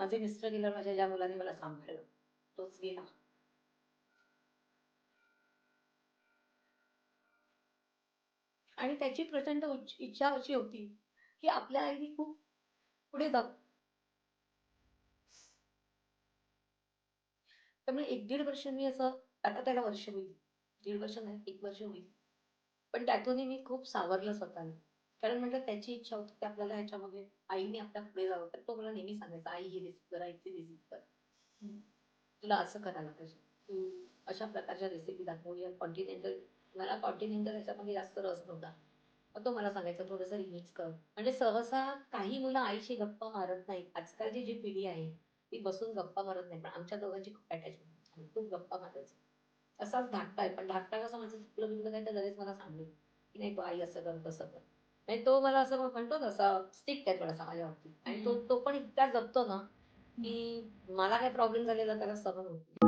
माझे मिस्टर गेल्यावर माझ्या ज्या मुलाने मला सांभाळलं. तोच गेला. आणि त्याची प्रचंड इच्छा अशी होती की आपल्या आईने खूप पुढे जाऊ त्यामुळे एक दीड वर्ष मी असं आता त्याला वर्ष होईल. दीड वर्ष नाही एक वर्ष होईल. पण त्यातूनही मी खूप सावरलं स्वतःला. कारण म्हटलं त्याची इच्छा होती की आपल्याला ह्याच्यामध्ये आईने आपल्या पुढे जावं. तर तो मला नेहमी सांगायचा आई ही रेसिपी कर आईची रेसिपी कर. तुला असं करायला पाहिजे तू अशा प्रकारच्या रेसिपी दाखवूया. कॉन्टिनेंटल मला कॉन्टिनेंटल ह्याच्यामध्ये जास्त रस नव्हता. मग तो मला सांगायचा थोडंसं रिमिक्स कर. म्हणजे सहसा काही मुलं आईशी गप्पा मारत नाही आजकालची जी पिढी आहे ती बसून गप्पा मारत नाही. पण आमच्या दोघांची खूप अटॅचमेंट खूप गप्पा मारायचं. असाच धाकटा आहे. पण धाकटा कसं माझं चुकलं बिकलं काय तर लगेच मला सांगेल. की नाही तू आई असं कर तसं कर. आणि तो मला असं म्हणतो ना असा स्टिक आहे थोडासा माझ्या बाबतीत आणि तो तो पण इतका जपतो ना की मला काय प्रॉब्लेम झालेला त्याला सहन होत नाही.